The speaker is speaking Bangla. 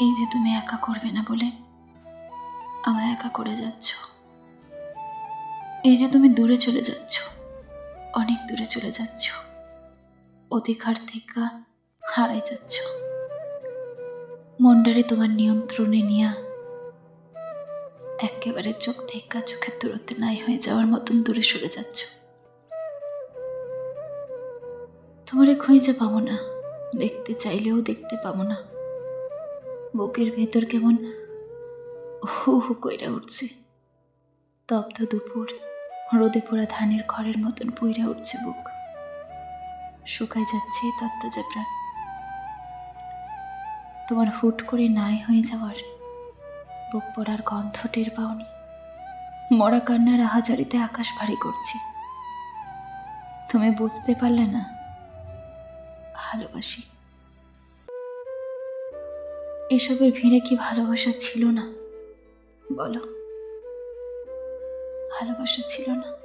এই যে তুমি একা করবে না বলে আমায় একা করে যাচ্ছ। এই যে তুমি দূরে চলে যাচ্ছ, অনেক দূরে চলে যাচ্ছ, অধিকার থেকে হারাই যাচ্ছ। মন্ডারে তোমার নিয়ন্ত্রণে নিয়া একেবারে চোখ থেকে চোখের দূরত্বে নাই হয়ে যাওয়ার মতন দূরে সরে যাচ্ছ। তোমারে খুঁজে পাবো না, দেখতে চাইলেও দেখতে পাবো না। বুকের ভেতর কেমন হু হু কইরা উঠছে। তপ্ত দুপুর, রোদে পোড়া ধানের খড়ের মতন পুইরা উঠছে বুক। শুকায় যাচ্ছে তত্ত্বজা প্রাণ। তোমার হুট করে নাই হয়ে যাওয়ার বুক পড়ার গন্ধ টের পাওনি। মরা কান্নার আহাজারিতে আকাশ ভারী করছে। তুমি বুঝতে পারলে না, ভালোবাসি। এসবের ভিড়ে কি ভালোবাসা ছিল না? বলো। ভালোবাসা ছিল না।